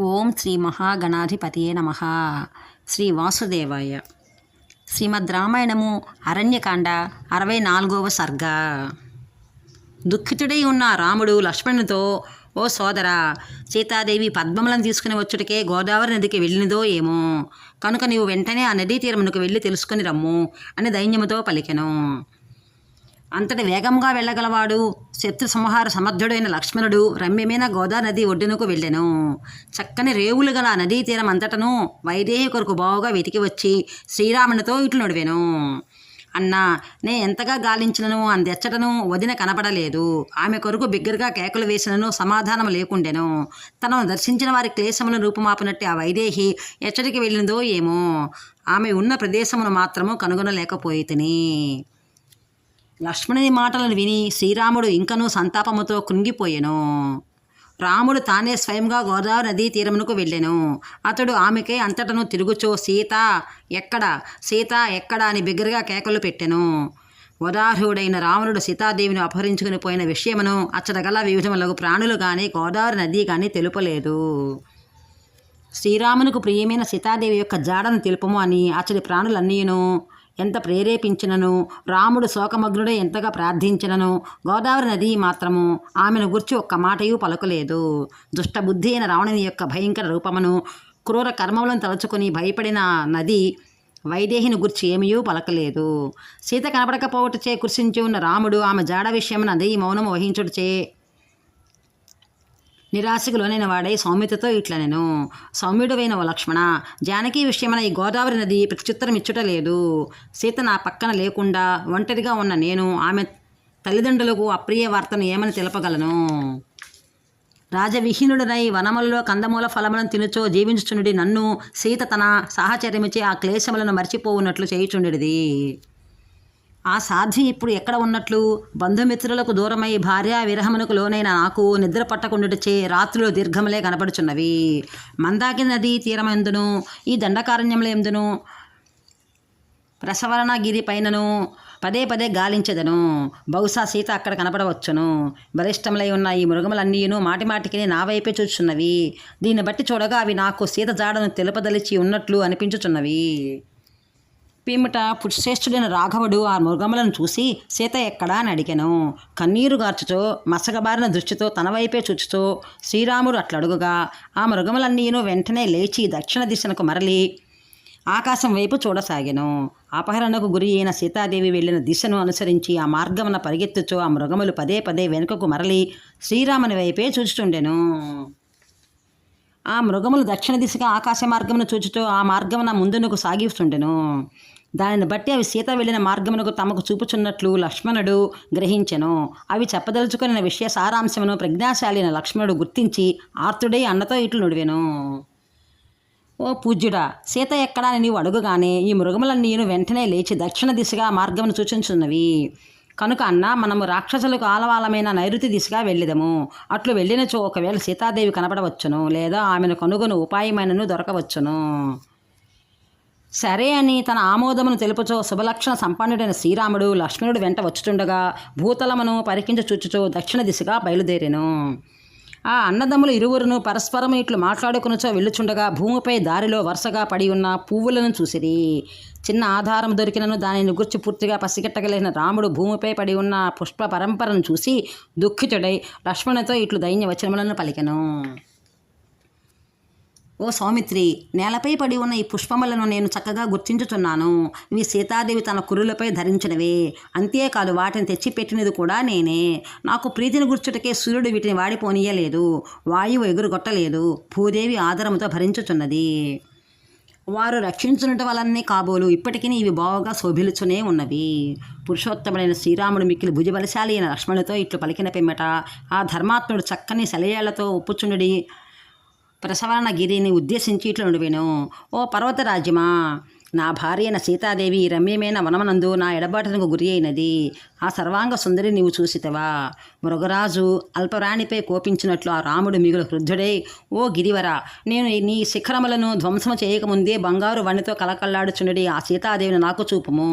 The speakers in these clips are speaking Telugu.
ఓం శ్రీ మహాగణాధిపతియే నమ. శ్రీ వాసుదేవాయ. శ్రీమద్ రామాయణము అరణ్యకాండ అరవై నాలుగవ సర్గ. దుఃఖితుడై ఉన్న రాముడు లక్ష్మణునితో ఓ సోదర సీతాదేవి పద్మములను తీసుకుని వచ్చుటకే గోదావరి నదికి వెళ్ళినదో ఏమో. కనుక నీవు వెంటనే ఆ నదీ తీరమునకు వెళ్ళి తెలుసుకుని రమ్ము అని దైన్యముతో పలికెను. అంతటి వేగంగా వెళ్ళగలవాడు శత్రు సంహార సమర్థుడైన లక్ష్మణుడు రమ్యమైన గోదానది ఒడ్డునకు వెళ్ళెను. చక్కని రేవులు గల నదీ తీరం అంతటను వైదేహి కొరకు బావుగా వెతికి వచ్చి శ్రీరామునితో ఇట్లు నడివెను. అన్నా నే ఎంతగా గాలించినను అందెచ్చటను వదిన కనపడలేదు. ఆమె కొరకు బిగ్గరగా కేకలు వేసినను సమాధానం లేకుండెను. తనను దర్శించిన వారి క్లేశములను రూపుమాపినట్టు ఆ వైదేహి ఎచ్చటికి వెళ్ళినదో ఏమో. ఆమె ఉన్న ప్రదేశమును మాత్రము కనుగొనలేకపోయితిని. లక్ష్మణుని మాటలను విని శ్రీరాముడు ఇంకనూ సంతాపముతో కృంగిపోయెను. రాముడు తానే స్వయంగా గోదావరి నదీ తీరమునకు వెళ్ళెను. అతడు ఆమెకే అంతటను తిరుగుచో సీత ఎక్కడ? సీత ఎక్కడ అని బిగ్గరగా కేకలు పెట్టెను. వదార్హుడైన రావణుడు సీతాదేవిని అపహరించుకుని పోయిన విషయమును అచ్చటగల వివిధములకు ప్రాణులు కానీ గోదావరి నది కానీ తెలుపలేదు. శ్రీరామునకు ప్రియమైన సీతాదేవి యొక్క జాడను తెలుపము అని అచ్చడి ప్రాణులన్నీను ఎంత ప్రేరేపించినను? రాముడు శోకమగ్నుడే ఎంతగా ప్రార్థించినను? గోదావరి నది మాత్రము ఆమెను గుర్చి ఒక్క మాటయు పలకలేదు. దుష్టబుద్ధి అయిన రావణుని యొక్క భయంకర రూపమును క్రూర కర్మములను తలుచుకొని భయపడిన నది వైదేహిని గుర్చి ఏమీయూ పలకలేదు. సీత కనపడకపోవటచే కురిసించి ఉన్న రాముడు ఆమె జాడ విషయమున నది మౌనము వహించుటచే నిరాశకు లోనైన వాడై సౌమ్యతతో ఇట్లనెను సౌమ్యుడైన ఓ లక్ష్మణ జానకి విషయమైన ఈ గోదావరి నది ప్రత్యుత్తరం ఇచ్చుట లేదు. సీత నా పక్కన లేకుండా ఒంటరిగా ఉన్న నేను ఆమె తల్లిదండ్రులకు అప్రియ వార్తను ఏమని తెలపగలను? రాజవిహీనుడనై వనములలో కందమూల ఫలములను తినుచో జీవించుచుండి నన్ను సీత తన సాహచర్యమిచ్చే ఆ క్లేశములను మర్చిపోవున్నట్లు చేయుచుండెడిది. ఆ సాధ్వి ఇప్పుడు ఎక్కడ ఉన్నట్లు? బంధుమిత్రులకు దూరమై భార్య విరహమునకు లోనైన నాకు నిద్ర పట్టకుండుటచే రాత్రులు దీర్ఘములే కనపడుచున్నవి. మందాకి నది తీరమందును ఈ దండకారణ్యముల ఎందును? ప్రసవరణగిరి పైనను పదే పదే గాలించెదను. బహుశా సీత అక్కడ కనపడవచ్చును. బలిష్టములై ఉన్న ఈ మృగములన్నీయును మాటిమాటికి నా వైపే చూచుచున్నవి. దీన్ని బట్టి చూడగా అవి నాకు సీత జాడను తెలుపదలిచి ఉన్నట్లు అనిపించుచున్నవి. పిమ్మట పుష్శ్రేష్ఠుడైన రాఘవుడు ఆ మృగములను చూసి సీత ఎక్కడా? అని అడిగాను. కన్నీరు గార్చుతో మసగబారిన దృష్టితో తన వైపే చూచుతూ శ్రీరాముడు అట్లడుగుగా ఆ మృగములన్నీను వెంటనే లేచి దక్షిణ దిశనకు మరలి ఆకాశం వైపు చూడసాగాను. అపహరణకు గురి అయిన సీతాదేవి వెళ్ళిన దిశను అనుసరించి ఆ మార్గమున పరిగెత్తుచూ ఆ మృగములు పదే పదే వెనుకకు మరలి శ్రీరాముని వైపే చూచుచుండెను. ఆ మృగములు దక్షిణ దిశగా ఆకాశ మార్గమును చూచుతూ ఆ మార్గమున ముందునకు సాగిస్తుండెను. దానిని బట్టి అవి సీత వెళ్ళిన మార్గమునకు తమకు చూపుచున్నట్లు లక్ష్మణుడు గ్రహించెను. అవి చెప్పదలుచుకున్న విషయ సారాంశమును ప్రజ్ఞాశాలి అయిన లక్ష్మణుడు గుర్తించి ఆర్తుడై అన్నతో ఇట్లు నుడివెను. ఓ పూజ్యుడా సీత ఎక్కడా అని నీవు అడుగుగానే ఈ మృగములన్నీను వెంటనే లేచి దక్షిణ దిశగా మార్గమును సూచించున్నవి కనుక అన్న మనము రాక్షసులకు ఆలవాలమైన నైరుతి దిశగా వెళ్ళిదము. అట్లు వెళ్ళినచో ఒకవేళ సీతాదేవి కనపడవచ్చును లేదా ఆమెను కనుగొను ఉపాయమైనను దొరకవచ్చును. సరే అని తన ఆమోదమును తెలుపుచో శుభలక్షణ సంపన్నుడైన శ్రీరాముడు లక్ష్మణుడు వెంట వచ్చుచుండగా భూతలమును పరికించ చూచుచో దక్షిణ దిశగా బయలుదేరెను. ఆ అన్నదమ్ములు ఇరువురును పరస్పరం ఇట్లు మాట్లాడుకునుచో వెళ్ళుచుండగా భూమిపై దారిలో వరుసగా పడి ఉన్న పువ్వులను చూసిరి. చిన్న ఆధారం దొరికినను దానిని గుర్చి పూర్తిగా పసిగట్టగలిగిన రాముడు భూమిపై పడి ఉన్న పుష్ప పరంపరను చూసి దుఃఖితుడై లక్ష్మణుతో ఇట్లు దైన్య వచనములను పలికెను. ఓ సౌమిత్రి నేలపై పడి ఉన్న ఈ పుష్పములను నేను చక్కగా గుర్తించుచున్నాను. ఇవి సీతాదేవి తన కురులపై ధరించినవే. అంతేకాదు వాటిని తెచ్చిపెట్టినది కూడా నేనే. నాకు ప్రీతిని గుర్చుటకే సూర్యుడు వీటిని వాడిపోనీయలేదు. వాయువు ఎగురుగొట్టలేదు. భూదేవి ఆదరముతో భరించుచున్నది. వారు రక్షించునట వలనే కాబోలు. ఇప్పటికీ ఇవి బావుగా శోభిలుచునే ఉన్నవి. పురుషోత్తముడైన శ్రీరాముడు మిక్కిలి భుజబలశాలి అయిన లక్ష్మణుతో ఇట్లు పలికిన పిమ్మట ఆ ధర్మాత్ముడు చక్కని శలయాలతో ఉప్పుచుండుడి ప్రసవరణ గిరిని ఉద్దేశించి ఇట్లు నుడివెను ఓ పర్వతరాజ్యమా నా భార్య అయిన సీతాదేవి రమ్యమైన వనమనందు నా ఎడబాటునకు గురి అయినది ఆ సర్వాంగ సుందరి నీవు చూసితవా. మృగరాజు అల్పరాణిపై కోపించినట్లు ఆ రాముడు మిగులు క్రుద్ధుడై ఓ గిరివర నేను నీ శిఖరములను ధ్వంసము చేయకముందే బంగారు వణితో కలకల్లాడుచుండడి ఆ సీతాదేవిని నాకు చూపుము.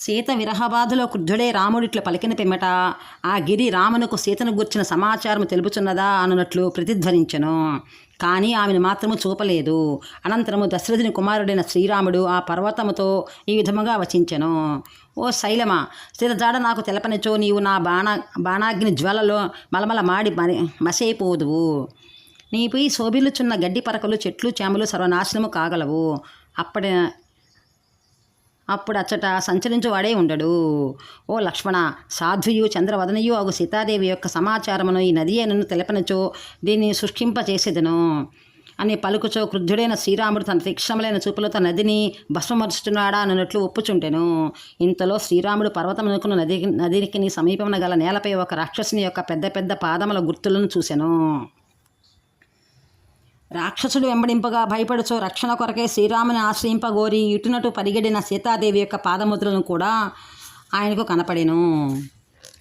సీత విరహబాధలో క్రుద్ధుడే రాముడిట్ల పలికిన పిమ్మట ఆ గిరి రామునకు సీతను గుర్చిన సమాచారం తెలుపుచున్నదా అన్నట్లు ప్రతిధ్వనించెను. కానీ ఆమెను మాత్రము చూపలేదు. అనంతరము దశరథుని కుమారుడైన శ్రీరాముడు ఆ పర్వతముతో ఈ విధముగా వచించెను. ఓ శైలమ సీత నాకు తెలపనిచో నీవు నా బాణ బాణాగ్ని జ్వాలలో మలమల మాడి మరి మసైపోదువు. నీపై శోభిల్లుచున్న గడ్డి పరకలు చెట్లు చేమలు సర్వనాశనము కాగలవు. అప్పటి అప్పుడు అచ్చట సంచరించువాడే ఉండడు. ఓ లక్ష్మణ సాధ్వియు చంద్రవదనయు అగు సీతాదేవి యొక్క సమాచారమును ఈ నది నన్ను తెలపనచో దీన్ని శుష్కింపచేసేదను అని పలుకుచో క్రుద్ధుడైన శ్రీరాముడు తన తీక్షణములైన చూపులతో నదిని భస్మమరుస్తున్నాడా అన్నట్లు ఒప్పుచుంటెను. ఇంతలో శ్రీరాముడు పర్వతమునకును నది నదికి సమీపమున గల నేలపై ఒక రాక్షసుని యొక్క పెద్ద పెద్ద పాదముల గుర్తులను చూశాను రాక్షసుడు వెంబడింపగా భయపడుచో రక్షణ కొరకే శ్రీరాముని ఆశ్రయింపగోరి ఇటునటు పరిగెడిన సీతాదేవి యొక్క పాదముద్రలను కూడా ఆయనకు కనపడెను.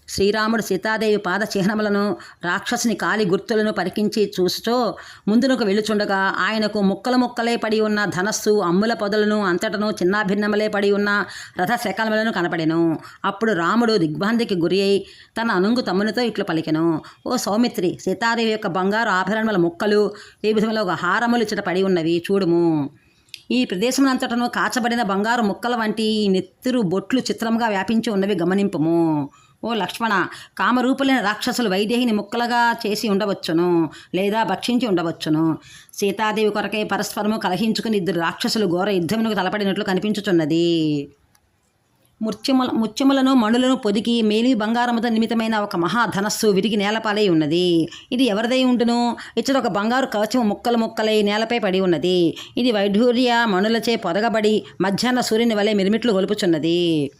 శ్రీరాముడు సీతాదేవి పాద చిహ్నములను రాక్షసుని కాలి గుర్తులను పరికించి చూసుచో ముందునకు వెళ్ళుచుండగా ఆయనకు ముక్కలు ముక్కలే పడి ఉన్న ధనస్సు అమ్ముల పొదలను అంతటను చిన్నాభిన్నములే పడి ఉన్న రథ శకలములను కనపడెను. అప్పుడు రాముడు దిగ్భాంతికి గురి అయి తన అనుంగు తమ్మునితో ఇట్లు పలికెను. ఓ సౌమిత్రి సీతాదేవి యొక్క బంగారు ఆభరణముల ముక్కలు ఈ విధములో ఒక హారములు ఇచ్చట పడి ఉన్నవి చూడుము. ఈ ప్రదేశమునంతటను కాచబడిన బంగారు ముక్కల వంటి ఈ నెత్తురు బొట్లు చిత్రంగా వ్యాపించి ఉన్నవి గమనింపము. ఓ లక్ష్మణ కామరూపులైన రాక్షసులు వైదేహిని ముక్కలుగా చేసి ఉండవచ్చును లేదా భక్షించి ఉండవచ్చును. సీతాదేవి కొరకై పరస్పరము కలహించుకుని ఇద్దరు రాక్షసులు ఘోర యుద్ధమునకు తలపడినట్లు కనిపించుచున్నది. ముత్యముల ముత్యములను మణులను పొదికి మేలి బంగారముతో నిమితమైన ఒక మహాధనస్సు విరిగి నేలపాలై ఉన్నది. ఇది ఎవరిదై ఉండును? ఇచ్చట ఒక బంగారు కవచము ముక్కలు ముక్కలై నేలపై పడి ఉన్నది. ఇది వైఢూర్య మణులచే పొదగబడి మధ్యాహ్న సూర్యుని వలె మిరిమిట్లు గొలుపుచున్నది.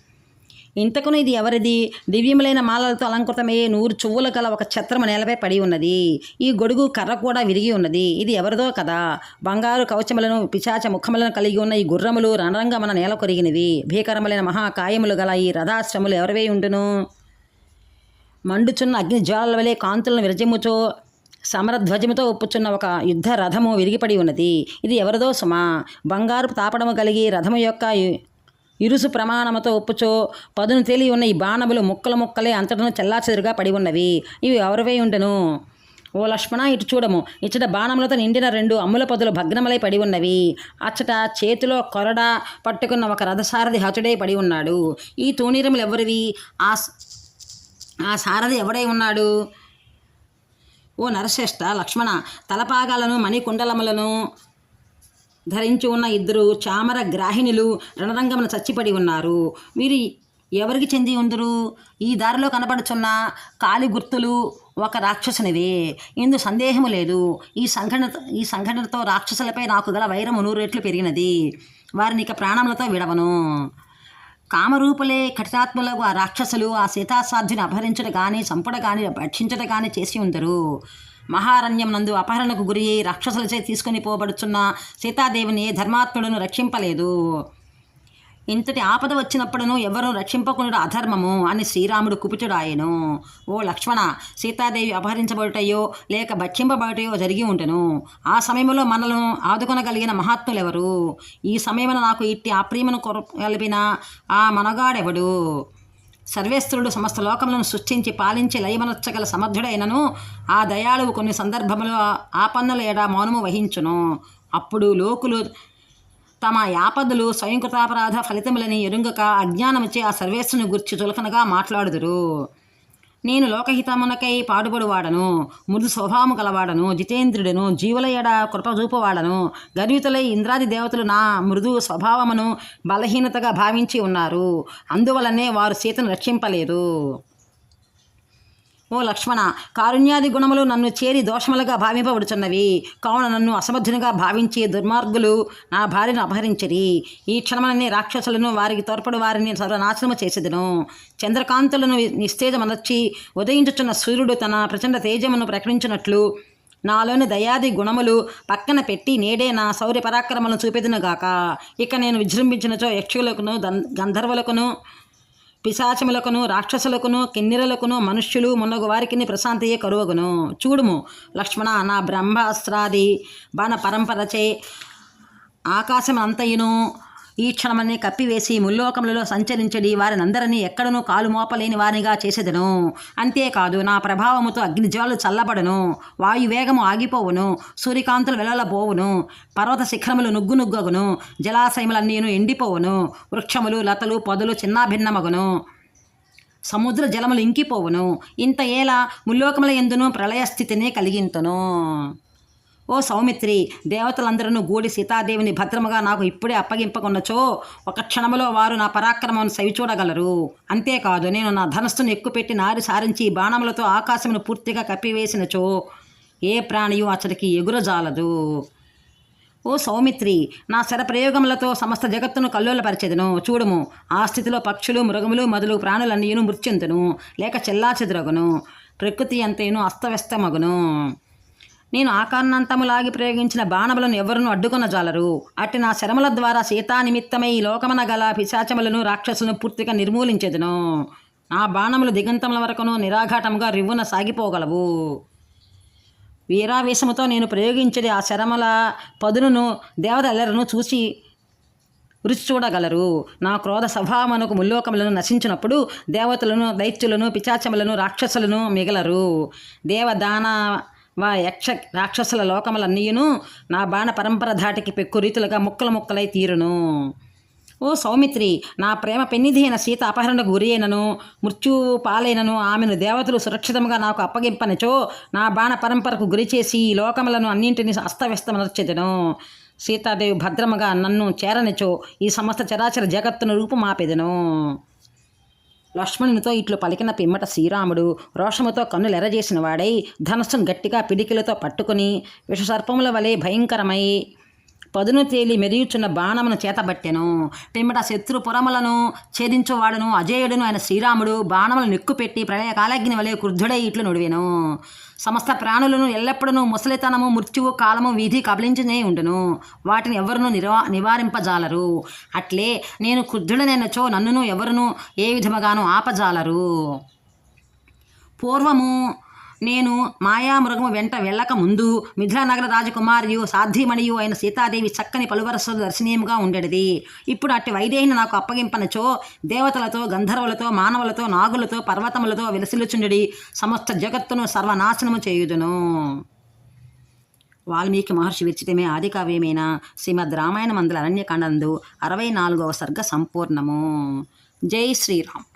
ఇంతకును ఇది ఎవరిది? దివ్యములైన మాలలతో అలంకృతమయ్యే నూరు చువ్వులు గల ఒక ఛత్రము నేలపై పడి ఉన్నది. ఈ గొడుగు కర్ర కూడా విరిగి ఉన్నది. ఇది ఎవరిదో కదా? బంగారు కవచములను పిశాచ ముఖములను కలిగి ఉన్న ఈ గుర్రములు రణరంగమన నేల కొరిగినవి. భీకరములైన మహాకాయములు గల ఈ రథాశ్రములు ఎవరివై ఉండును? మండుచున్న అగ్ని జ్వాలల వలె కాంతులను విరజిమ్ముచో సమరధ్వజముతో ఒప్పుచున్న ఒక యుద్ధ రథము విరిగిపడి ఉన్నది. ఇది ఎవరిదో సుమా? బంగారు తాపడము కలిగి రథము యొక్క ఇరుసు ప్రమాణముతో ఒప్పుచో పదును తేలి ఉన్న ఈ బాణములు ముక్కలు ముక్కలే అంతటను చెల్లాచెదురుగా పడి ఉన్నవి. ఇవి ఎవరివై ఉండెను? ఓ లక్ష్మణ ఇటు చూడము. ఇచ్చట బాణములతో నిండిన రెండు అమ్ముల పదులు భగ్నములై పడి ఉన్నవి. అచ్చట చేతిలో కొరడ పట్టుకున్న ఒక రథసారథి హతుడై పడి ఉన్నాడు. ఈ తూణీరములు ఎవరివి? ఆ స- ఆ సారథి ఎవడై ఉన్నాడు? ఓ నరశ్రేష్ఠ లక్ష్మణ తలపాగాలను మణికుండలములను ధరించి ఉన్న ఇద్దరు చామర గ్రాహిణులు రణరంగమున చచ్చిపడి ఉన్నారు. వీరు ఎవరికి చెంది ఉందరు? ఈ దారిలో కనపడుచున్న కాలి గుర్తులు ఒక రాక్షసునివే. ఇందు సందేహము లేదు. ఈ సంఘటన ఈ సంఘటనతో రాక్షసులపై నాకు గల వైరము నూరు రెట్లు పెరిగినది. వారిని ఇక ప్రాణములతో విడవను. కామరూపులే కఠినాత్మలకు ఆ రాక్షసులు ఆ సీతాసాధ్యుని అపహరించడం కానీ చంపడ కానీ భక్షించట కానీ చేసి ఉందరు. మహారణ్యం నందు అపహరణకు గురి అయి రాక్షసులచే తీసుకొని పోబడుచున్న సీతాదేవిని ధర్మాత్ముడును రక్షింపలేదు. ఇంతటి ఆపద వచ్చినప్పుడును ఎవరూ రక్షింపకుండా అధర్మము అని శ్రీరాముడు కుపితుడాయను. ఓ లక్ష్మణ సీతాదేవి అపహరించబడుటయో లేక భక్షింపబడుటయో జరిగి ఉంటెను. ఆ సమయంలో మనలను ఆదుకొనగలిగిన మహాత్ములెవరు? ఈ సమయమున నాకు ఇట్టి అప్రియమును కొర కలిపిన ఆ మనగాడెవడు? సర్వేశ్వరుడు సమస్త లోకములను సృష్టించి పాలించి లయమనొచ్చగల సమర్థుడైనను ఆ దయాళువు కొన్ని సందర్భములో ఆపన్నుల ఎడ మౌనము వహించును. అప్పుడు లోకులు తమ యాపదలు స్వయంకృతాపరాధ ఫలితములని ఎరుంగక అజ్ఞానముచే ఆ సర్వేశ్వరుని గుర్చి చులకనగా మాట్లాడుదురు. నేను లోకహితమునకై పాడుబడువాడను మృదు స్వభావము గలవాడను జితేంద్రుడను జీవుల ఎడ కృపజూపవాడను గర్వితులై ఇంద్రాది దేవతలు నా మృదు స్వభావమును బలహీనతగా భావించి ఉన్నారు. అందువలనే వారు సీతను రక్షింపలేదు. ఓ లక్ష్మణ కారుణ్యాది గుణములు నన్ను చేరి దోషములుగా భావింపబడుచున్నవి. కావున నన్ను అసమర్థునిగా భావించి దుర్మార్గులు నా భార్యను అపహరించిరి. ఈ క్షణమని రాక్షసులను వారికి తోడ్పడు వారిని సర్వనాశనము చేసేదను. చంద్రకాంతులను నిస్తేజమనర్చి ఉదయించుచున్న సూర్యుడు తన ప్రచండ తేజమును ప్రకటించినట్లు నాలోని దయాది గుణములు పక్కన పెట్టి నేడే నా శౌర్య పరాక్రమలను చూపెదునుగాక ఇక నేను విజృంభించినచో యక్షులకును గంధర్వులకును పిశాచములకును రాక్షసులకును కిన్నెరలకును మనుష్యులు మున్నగు వారికి ప్రశాంతియే కరువగును. చూడుము లక్ష్మణ నా బ్రహ్మాస్త్రాది బాణ పరంపరచే ఆకాశం అంతయును ఈ క్షణమని కప్పివేసి ముల్లోకములలో సంచరించడి వారినందరినీ ఎక్కడనూ కాలు మోపలేని వారినిగా చేసేదను. అంతేకాదు నా ప్రభావముతో అగ్నిజ్వాలు చల్లబడను వాయువేగము ఆగిపోవును సూర్యకాంతులు వెలలబోవును పర్వత శిఖరములు నుగ్గు నుగ్గగును జలాశయములన్నీను ఎండిపోవును వృక్షములు లతలు పొదలు చిన్నాభిన్నమగును. సముద్ర జలములు ఇంకిపోవును. ఇంత ఏలా ముల్లోకముల ఎందును ప్రళయ స్థితిని కలిగింతును. ఓ సౌమిత్రి దేవతలందరూ గూడి సీతాదేవిని భద్రముగా నాకు ఇప్పుడే అప్పగింపకున్నచో ఒక క్షణములో వారు నా పరాక్రమం సవిచూడగలరు. అంతేకాదు నేను నా ధనస్సును ఎక్కుపెట్టి నారి సారించి బాణములతో ఆకాశమును పూర్తిగా కప్పివేసినచో ఏ ప్రాణియు అతడికి ఎగురజాలదు. ఓ సౌమిత్రి నా శరప్రయోగములతో సమస్త జగత్తును కల్లోలపరిచెదను. చూడుము ఆ స్థితిలో పక్షులు మృగములు మొదలు ప్రాణులన్నీను మృత్యుందును. లేక చెల్లాచెదురగును. ప్రకృతి అంతేను అస్తవ్యస్తమగును. నేను ఆకారణంతములాగి ప్రయోగించిన బాణములను ఎవరును అడ్డుకొన జాలరు. అట్టి నా శ్రమల ద్వారా సీతా నిమిత్తమై ఈ లోకమన గల పిశాచములను రాక్షసులను పూర్తిగా నిర్మూలించెదను. నా బాణములు దిగంతముల వరకును నిరాఘాటముగా రివ్వున సాగిపోగలవు. వీరావేశముతో నేను ప్రయోగించే ఆ శరమల పదులను దేవతలెరను చూసి రుచి చూడగలరు నా క్రోధ స్వభావమునకు ముల్లోకములను నశించినప్పుడు దేవతలను దైత్యులను పిచాచములను రాక్షసులను మిగలరు. దేవదాన వా యక్ష రాక్షసుల లోకములన్నీయును నా బాణ పరంపర ధాటికి పెక్కు రీతులుగా ముక్కలు ముక్కలై తీరును. ఓ సౌమిత్రి నా ప్రేమ పెన్నిధి అయిన సీత అపహరణకు గురి అయినను మృత్యు పాలైనను ఆమెను దేవతలు సురక్షితంగా నాకు అప్పగింపనిచో నా బాణ పరంపరకు గురి చేసి ఈ లోకములను అన్నింటినీ అస్తవ్యస్తమనర్చెదను. సీతాదేవి భద్రముగా నన్ను చేరనిచో ఈ సమస్త చరాచర జగత్తును రూపుమాపెదను. లక్ష్మణునితో ఇట్లు పలికిన పిమ్మట శ్రీరాముడు రోషముతో కన్నులెరజేసిన వాడై ధనస్సును గట్టిగా పిడికిలతో పట్టుకుని విషసర్పముల వలె భయంకరమై పదును తేలి మెరియుచున్న బాణమును చేతబట్టెను. పిమ్మట శత్రుపురములను ఛేదించువాడును అజేయుడును ఆయన శ్రీరాముడు బాణములను ప్రళయ కాలగ్ని వలె క్రుద్ధుడై ఇట్లు నుడివెను. సమస్త ప్రాణులను ఎల్లప్పుడూ ముసలితనము మృత్యువు కాలము వీధి కబలించినే ఉండును. వాటిని ఎవరును నివా నివారింపజాలరు. అట్లే నేను క్రుద్ధుడనైనచో నన్నును ఎవరును ఏ విధముగాను ఆపజాలరు. పూర్వము నేను మాయామృగము వెంట వెళ్ళక ముందు మిథిలానగర రాజకుమారియు సాధ్యమణియు అయిన సీతాదేవి చక్కని పలువరసలు దర్శనీయముగా ఉండేది ఇప్పుడు అట్టి వైదేహిని నాకు అప్పగింపనచో దేవతలతో గంధర్వులతో మానవులతో నాగులతో పర్వతములతో విలసిల్లుచుండి సమస్త జగత్తును సర్వనాశనము చేయుదును. వాల్మీకి మహర్షి విరచితమే ఆదికావ్యమైన శ్రీమద్ రామాయణ మందుల అరణ్యకాండందు అరవై నాలుగవ సర్గ సంపూర్ణము. జై శ్రీరామ్.